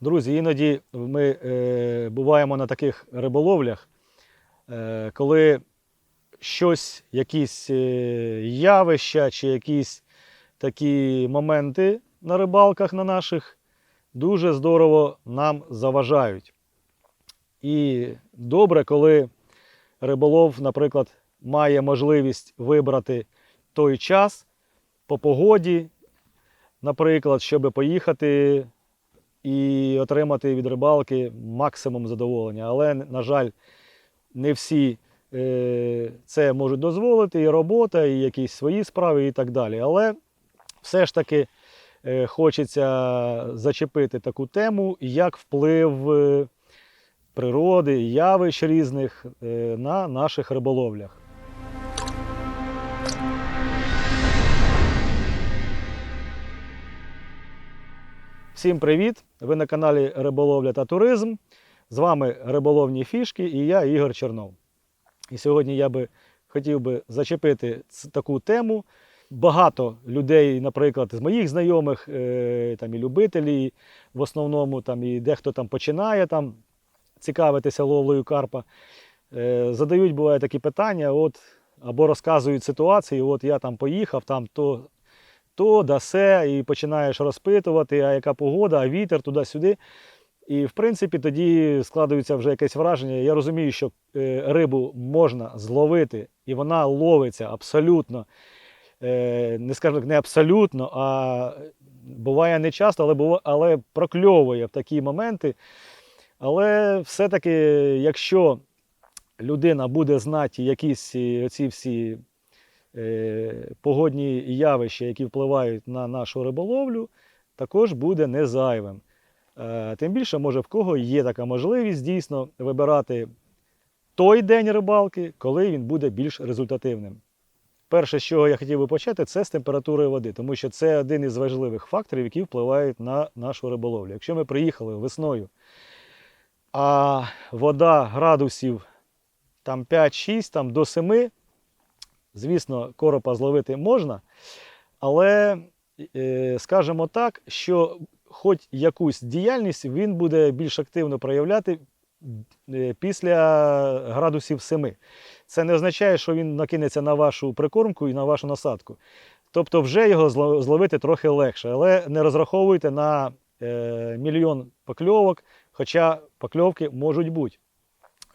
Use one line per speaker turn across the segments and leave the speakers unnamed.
Друзі, іноді ми е, буваємо на таких риболовлях, е, коли щось, якісь е, явища чи якісь такі моменти на рибалках на наших дуже здорово нам заважають. І добре, коли риболов, наприклад, має можливість вибрати той час по погоді, наприклад, щоб поїхати і отримати від рибалки максимум задоволення. Але, на жаль, не всі е, це можуть дозволити, і робота, і якісь свої справи, і так далі. Але все ж таки е, хочеться зачепити таку тему, як вплив е, природи, явищ різних на наших риболовлях. Всім привіт! Ви на каналі Риболовля та Туризм. З вами риболовні фішки і я Ігор Чернов. І сьогодні я би хотів би зачепити таку тему. Багато людей, наприклад, з моїх знайомих, е, там і любителі, в основному там і дехто там починає там цікавитися ловлею карпа, е, задають буває такі питання, от, або розказують ситуації, от я там поїхав, там то то да се, і починаєш розпитувати, а яка погода, а вітер туди-сюди. І в принципі тоді складається вже якесь враження. Я розумію, що е, рибу можна зловити, і вона ловиться абсолютно, е, не скажу так, не абсолютно, а буває не часто, але, бува- але прокльовує в такі моменти. Але все-таки, якщо людина буде знати якісь е, оці всі погодні явища, які впливають на нашу риболовлю, також буде не зайвим. Е, Тим більше, може, в кого є така можливість дійсно вибирати той день рибалки, коли він буде більш результативним. Перше, з чого я хотів би почати, це з температури води, тому що це один із важливих факторів, які впливають на нашу риболовлю. Якщо ми приїхали весною, а вода градусів там 5-6 там, до 7, звісно, коропа зловити можна, але е, скажімо так, що хоч якусь діяльність він буде більш активно проявляти е, після градусів 7. Це не означає, що він накинеться на вашу прикормку і на вашу насадку. Тобто вже його зловити трохи легше, але не розраховуйте на е, мільйон покльовок, хоча покльовки можуть бути.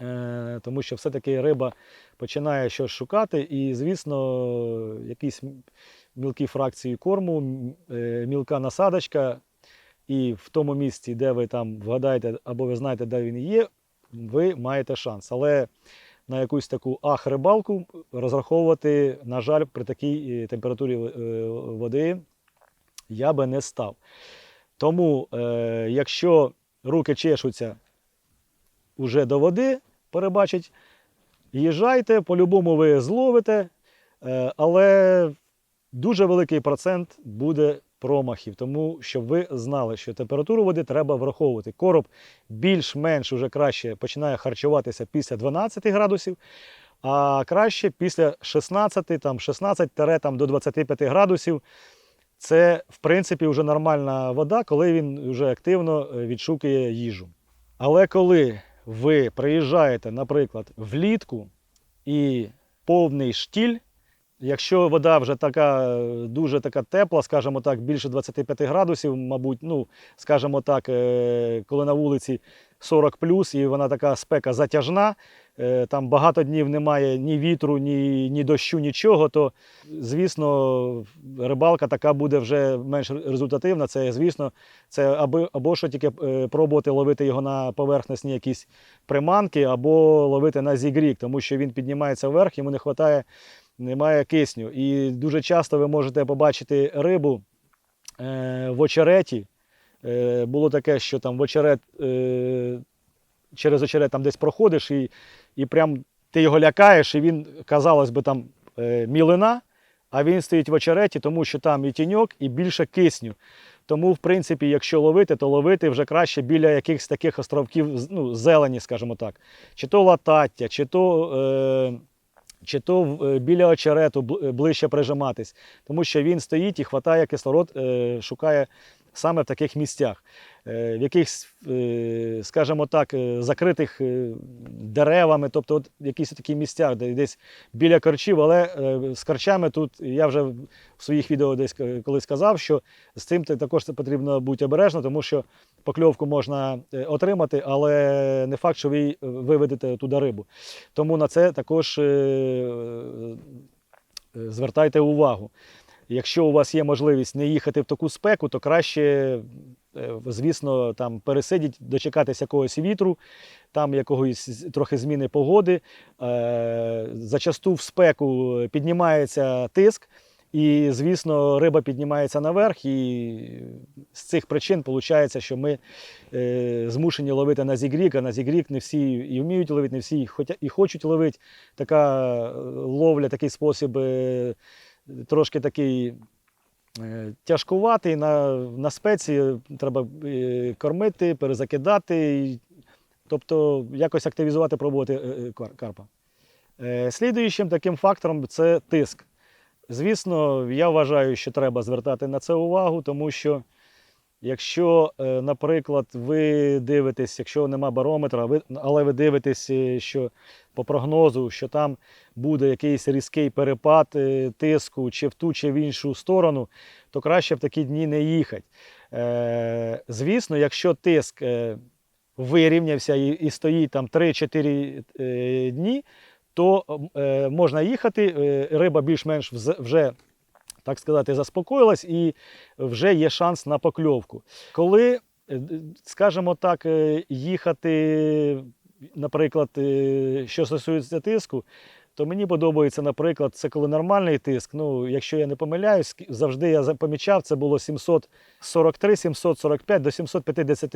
Е, тому що все-таки риба починає щось шукати, і, звісно, якісь мілкі фракції корму, е, мілка насадочка, і в тому місці, де ви там вгадаєте або ви знаєте, де він є, ви маєте шанс. Але на якусь таку ах-рибалку розраховувати, на жаль, при такій е, температурі води я би не став. Тому, якщо руки чешуться уже до води, перебачить, їжджайте, по-любому ви зловите, е, але дуже великий процент буде промахів, тому щоб ви знали, що температуру води треба враховувати. Короб більш-менш уже краще починає харчуватися після 12 градусів, а краще після 16, там 16 там, до 25 градусів. Це, в принципі, вже нормальна вода, коли він вже активно е, відшукує їжу. Але коли ви приїжджаєте, наприклад, влітку і повний штіль, якщо вода вже така дуже така тепла, скажімо так, більше 25 градусів, мабуть, ну, скажімо так, е, коли на вулиці 40 плюс і вона така спека затяжна, е, там багато днів немає ні вітру, ні, ні дощу, нічого, то, звісно, рибалка така буде вже менш результативна. Це, звісно, це або, або що тільки е, пробувати ловити його на поверхностні якісь приманки, або ловити на зігрік, тому що він піднімається вверх, йому не вистачає, немає кисню. І дуже часто ви можете побачити рибу е, в очереті. Е, було таке, що там в очерет, е, через очерет там десь проходиш, і, і прям ти його лякаєш, і він, казалось би, там е, мілина, а він стоїть в очереті, тому що там і тіньок, і більше кисню. Тому, в принципі, якщо ловити, то ловити вже краще біля якихось таких островків ну, зелені, скажімо так. Чи то латаття, чи то, е, чи то е, біля очерету ближче прижиматись. Тому що він стоїть і хватає кислород, е, шукає саме в таких місцях, е, в якихось, е, скажімо так, е, закритих деревами, тобто от якісь такі місця, де десь біля корчів, але з корчами тут я вже в своїх відео десь колись сказав, що з цим також потрібно бути обережно, тому що покльовку можна отримати, але не факт, що ви виведете туди рибу. Тому на це також звертайте увагу. Якщо у вас є можливість не їхати в таку спеку, то краще, е, звісно, там пересидіть, дочекатись якогось вітру, там якогось трохи зміни погоди. Е, Зачасту в спеку піднімається тиск, і, звісно, риба піднімається наверх, і з цих причин виходить, що ми е, змушені ловити на зігрік, а на зігрік не всі і вміють ловити, не всі і хочуть ловити. Така ловля, такий спосіб трошки такий е, тяжкуватий. На, на спеці треба е, кормити, перезакидати, тобто якось активізувати, пробувати е, кар- карпа. Слідуючим таким фактором це тиск. Звісно, я вважаю, що треба звертати на це увагу, тому що якщо, е, наприклад, ви дивитесь, якщо нема барометра, але ви дивитесь, е, що по прогнозу, що там буде якийсь різкий перепад е, тиску чи в ту, чи в іншу сторону, то краще в такі дні не їхати. Звісно, якщо тиск вирівнявся і, стоїть там 3-4 е, дні, то можна їхати, риба більш-менш вже, так сказати, заспокоїлась і вже є шанс на покльовку. Коли, е, скажімо так, е, їхати, наприклад, е, що стосується тиску, то мені подобається, наприклад, це коли нормальний тиск. Ну, якщо я не помиляюсь, завжди я помічав, це було 743, 745 до 750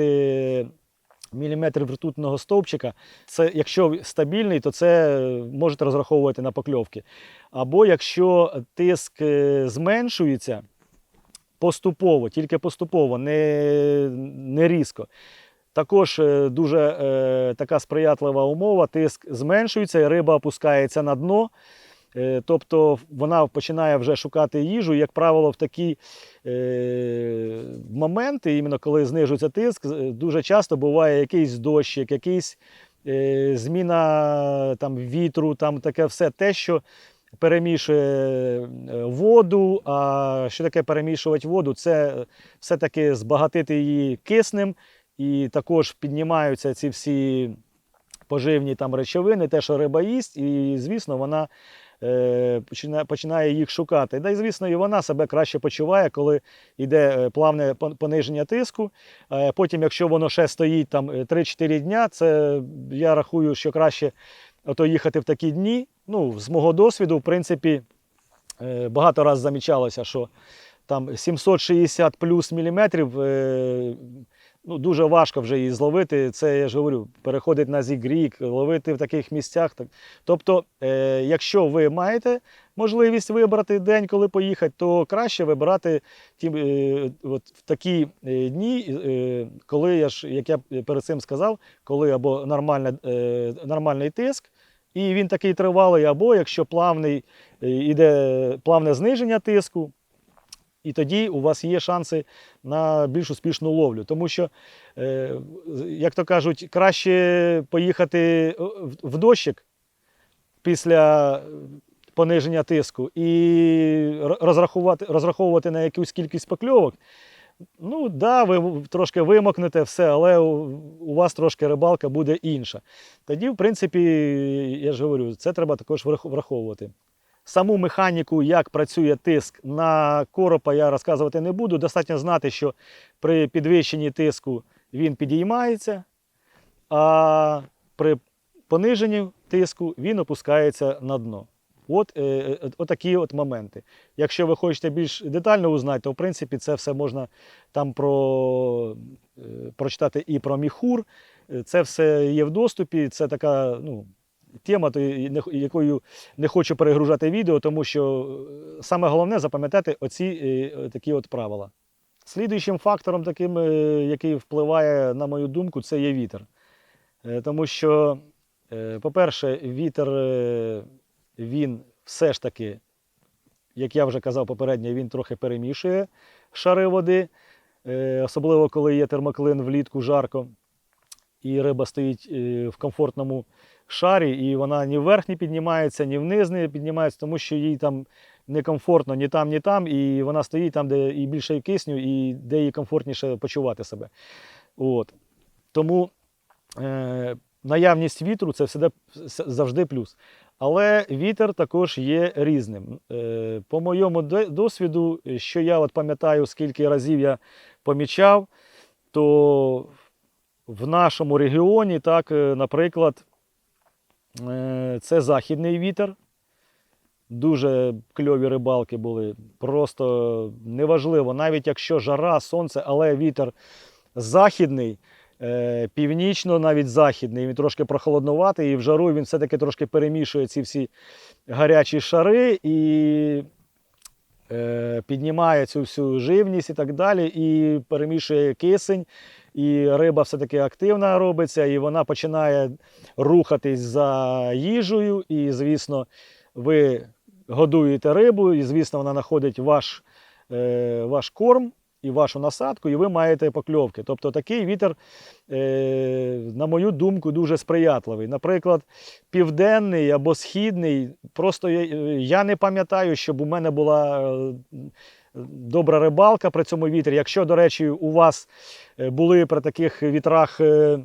міліметрів ртутного стовпчика. Це якщо стабільний, то це е, можете розраховувати на покльовки. Або якщо тиск е, зменшується поступово, тільки поступово, не, не різко. Також е, дуже е, така сприятлива умова, тиск зменшується, і риба опускається на дно. Е, Тобто вона починає вже шукати їжу. Як правило, в такі е, моменти, іменно коли знижується тиск, дуже часто буває якийсь дощик, якийсь е, зміна там, вітру, там таке все те, що перемішує воду. А що таке перемішувати воду? Це все-таки збагатити її киснем, і також піднімаються ці всі поживні там речовини, те, що риба їсть, і, звісно, вона починає, починає їх шукати. Да, і, звісно, і вона себе краще почуває, коли йде е, плавне пониження тиску. Е, Потім, якщо воно ще стоїть там е, 3-4 дня, це я рахую, що краще ото їхати в такі дні. Ну, з мого досвіду, в принципі, е, багато разів замічалося, що там 760 плюс міліметрів. Ну, дуже важко вже її зловити. Це я ж говорю, переходить на зігрік, ловити в таких місцях. Так. Тобто, е, якщо ви маєте можливість вибрати день, коли поїхати, то краще вибирати ті, е, от в такі е, дні, е, коли я ж, як я перед цим сказав, коли або нормальна, е, нормальний тиск, і він такий тривалий, або якщо плавний, е, іде плавне зниження тиску, і тоді у вас є шанси на більш успішну ловлю. Тому що, е, як то кажуть, краще поїхати е, в- дощик після пониження тиску і розрахувати, розраховувати на якусь кількість покльовок. Ну, да, ви трошки вимокнете все, але у вас трошки рибалка буде інша. Тоді, в принципі, я ж говорю, це треба також враховувати. Саму механіку, як працює тиск на коропа, я розказувати не буду. Достатньо знати, що при підвищенні тиску він підіймається, а при пониженні тиску він опускається на дно. От, е, е, от такі от моменти. Якщо ви хочете більш детально узнати, то в принципі це все можна там про, е, прочитати і про міхур. Це все є в доступі. Це така ну, тема, якою не хочу перегружати відео, тому що е, саме головне запам'ятати оці е, такі от правила. Слідуючим фактором, таким, е, який впливає, на мою думку, це є вітер. Тому що, по-перше, вітер він все ж таки, як я вже казав попередньо, він трохи перемішує шари води. особливо коли є термоклин влітку жарко, і риба стоїть в комфортному шарі, і вона ні вверх не піднімається, ні вниз не піднімається, тому що їй там некомфортно ні там, ні там, і вона стоїть там, де і більше кисню, і де їй комфортніше почувати себе. От. Тому е, наявність вітру це всегда, завжди плюс. Але вітер також є різним. Е, по моєму досвіду, що я от пам'ятаю, скільки разів я помічав, то в нашому регіоні, так, е, наприклад, це західний вітер. Дуже кльові рибалки були. Просто неважливо, навіть якщо жара, сонце, але вітер західний, е, північно навіть західний, він трошки прохолоднуватий, і в жару він все-таки трошки перемішує ці всі гарячі шари і е, піднімає цю всю живність і так далі, і перемішує кисень, і риба все-таки активна робиться, і вона починає рухатись за їжею, і, звісно, ви годуєте рибу, і, звісно, вона знаходить ваш, е, ваш корм і вашу насадку, і ви маєте покльовки. Тобто такий вітер, е, на мою думку, дуже сприятливий. Наприклад, південний або східний, просто я, не пам'ятаю, щоб у мене була е, добра рибалка при цьому вітрі. Якщо, до речі, у вас е, були при таких вітрах. е,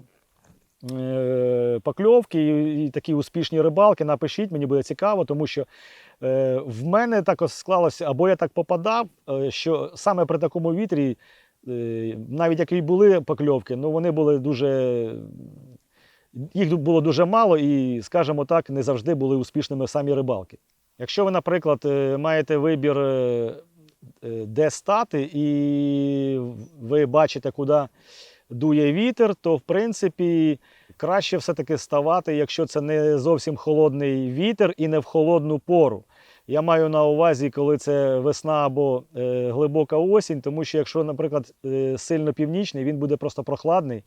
е, Покльовки і, такі успішні рибалки, напишіть, мені буде цікаво, тому що в мене так склалося, або я так попадав, що саме при такому вітрі, навіть як і були покльовки, ну вони були дуже. Їх було дуже мало і, скажімо так, не завжди були успішними самі рибалки. Якщо ви, наприклад, маєте вибір, де стати, і ви бачите, куди дує вітер, то в принципі краще все-таки ставати, якщо це не зовсім холодний вітер і не в холодну пору. Я маю на увазі, коли це весна або е, глибока осінь, тому що якщо, наприклад, е, сильно північний, він буде просто прохладний,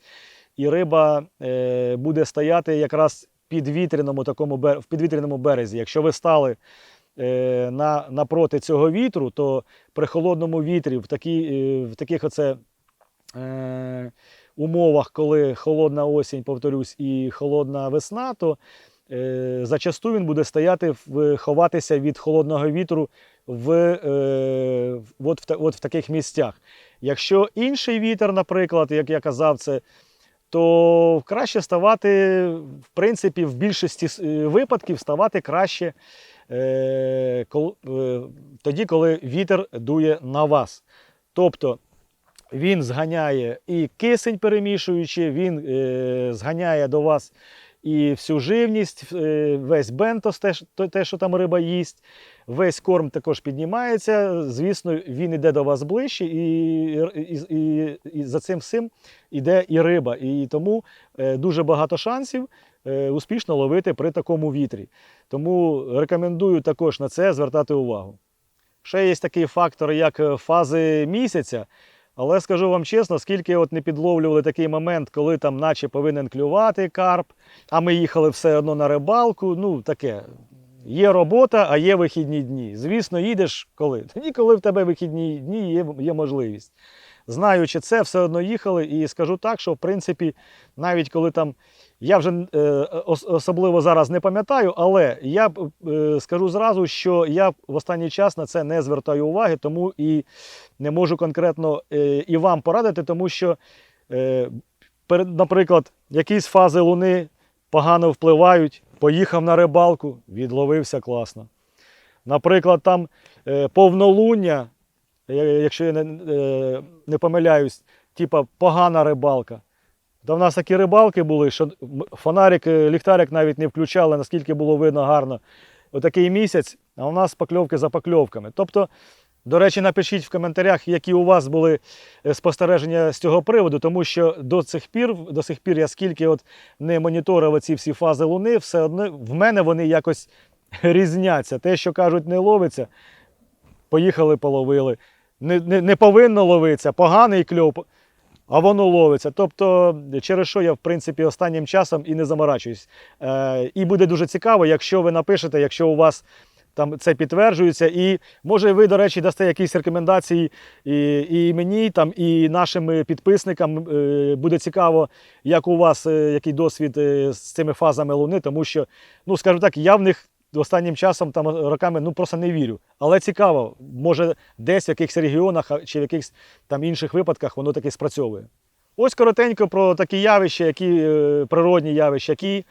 і риба е, буде стояти якраз під вітряному такому в підвітряному березі. Якщо ви стали е, на, напроти цього вітру, то при холодному вітрі в, такі, е, в таких оце, е, умовах, коли холодна осінь, повторюсь, і холодна весна, то е, зачасту він буде стояти, в, ховатися від холодного вітру в, е, от, в, от в таких місцях. Якщо інший вітер, наприклад, як я казав, це то краще ставати, в принципі, в більшості е, випадків ставати краще е, е, тоді, коли вітер дує на вас. Тобто він зганяє і кисень перемішуючи, він е, зганяє до вас і всю живність, е, весь бентос, те, що- там риба їсть, весь корм також піднімається. Звісно, він йде до вас ближче, і, і, і, і за цим всім іде і риба. І тому е, дуже багато шансів е, успішно ловити при такому вітрі. Тому рекомендую також на це звертати увагу. Ще є такий фактор, як фази місяця. Але скажу вам чесно, скільки от не підловлювали такий момент, коли там наче повинен клювати карп, а ми їхали все одно на рибалку. Ну, таке. Є робота, а є вихідні дні. Звісно, їдеш коли? Тоді, коли в тебе вихідні дні є, є можливість. Знаючи це, все одно їхали. І скажу так, що в принципі, навіть коли там. Я вже е, особливо зараз не пам'ятаю, але я е, скажу зразу, що я в останній час на це не звертаю уваги, тому і не можу конкретно е, і вам порадити, тому що, е, наприклад, якісь фази луни погано впливають, поїхав на рибалку, відловився класно. Наприклад, там е, повнолуння, якщо я не, е, не помиляюсь, типа погана рибалка. Та в нас такі рибалки були, що фонарик, е, ліхтарик навіть не включали, наскільки було видно гарно. Отакий місяць, а у нас покльовки за покльовками. Тобто, до речі, напишіть в коментарях, які у вас були е, спостереження з цього приводу, тому що до цих пір, до сих пір я скільки от не моніторив ці всі фази Луни, все одно в мене вони якось різняться. Те, що кажуть, не ловиться, поїхали, половили. Не, не, не повинно ловитися, поганий кльов, а воно ловиться. Тобто, через що я, в принципі, останнім часом і не заморачуюсь. Е, і буде дуже цікаво, якщо ви напишете, якщо у вас там це підтверджується. І може ви, до речі, дасте якісь рекомендації і, і мені, там, і нашим е, підписникам е, буде цікаво, як у вас е, який досвід з цими фазами Луни, тому що, ну скажу так, я в них останнім часом там роками ну просто не вірю. Але цікаво, може десь в якихось регіонах чи в якихось там інших випадках воно таки спрацьовує. Ось коротенько про такі явища, які е, природні явища, які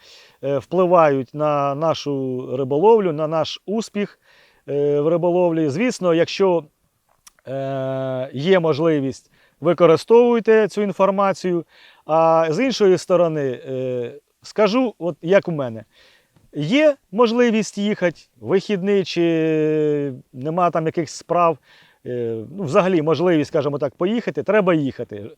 е, впливають на нашу риболовлю, на наш успіх е, в риболовлі. Звісно, якщо є можливість, використовуйте цю інформацію. А з іншої сторони, скажу, от як у мене. Є можливість їхати вихідний, чи нема там якихось справ. е, Ну, взагалі, можливість, скажімо так, поїхати, треба їхати.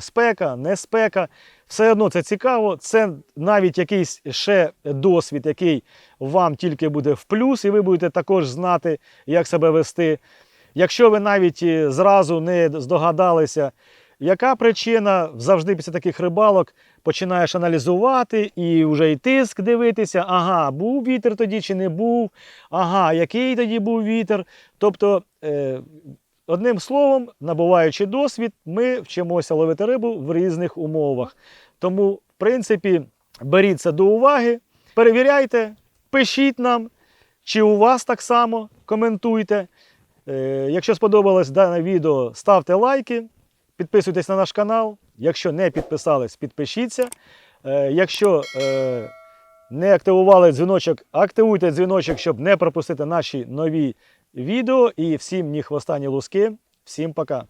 Спека, не спека. Все одно це цікаво. Це навіть якийсь ще досвід, який вам тільки буде в плюс, і ви будете також знати, як себе вести. Якщо ви навіть е, зразу не здогадалися, яка причина, завжди після таких рибалок починаєш аналізувати і вже і тиск дивитися, ага, був вітер тоді чи не був, ага, який тоді був вітер. Тобто, е, одним словом, набуваючи досвід, ми вчимося ловити рибу в різних умовах. Тому, в принципі, беріть це до уваги, перевіряйте, пишіть нам, чи у вас так само, коментуйте. Е, Якщо сподобалось дане відео, ставте лайки, підписуйтесь на наш канал. Якщо не підписались, підпишіться. Е, Якщо е, не активували дзвіночок, активуйте дзвіночок, щоб не пропустити наші нові відео. І всім ні хвоста, ні луски. Всім пока!